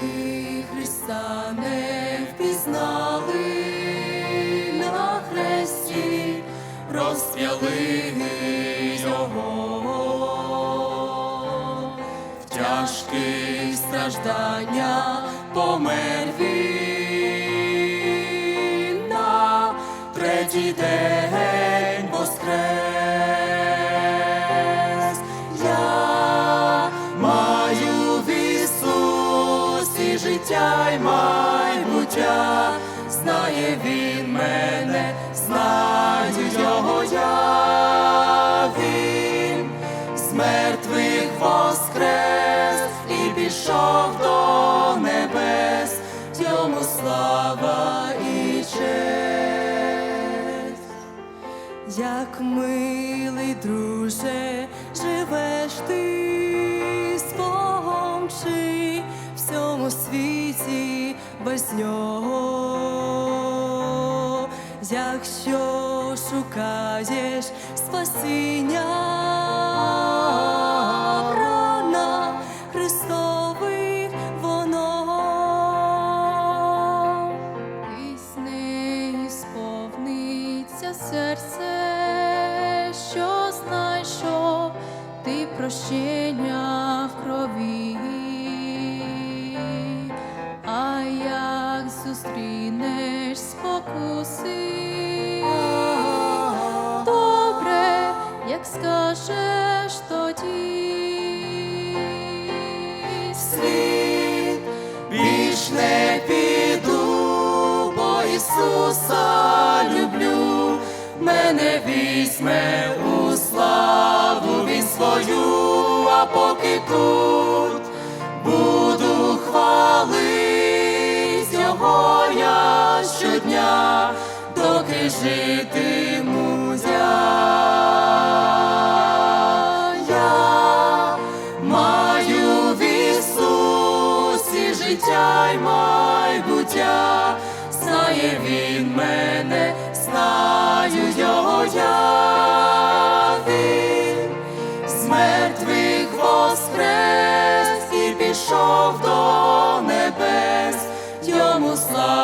ти Христа не впізнали на хресті, розп'яли Його. в тяжких страждання помер він на третій день. Життя й майбуття, знає Він мене, знаю його я. Він з мертвих воскрес і пішов до небес, йому слава і честь. Як милий друже, нього, якщо шукаєш спасіння, рана Христових воно. Серце, що знайшов ти прощення в зустрінеш добре, як скажеш тоді. світ більш не піду, бо Ісуса люблю, мене візьме житиму я. Маю в Ісусі життя й майбуття, знає Він мене, знаю його я. Він воскрес і пішов до небес, йому слава.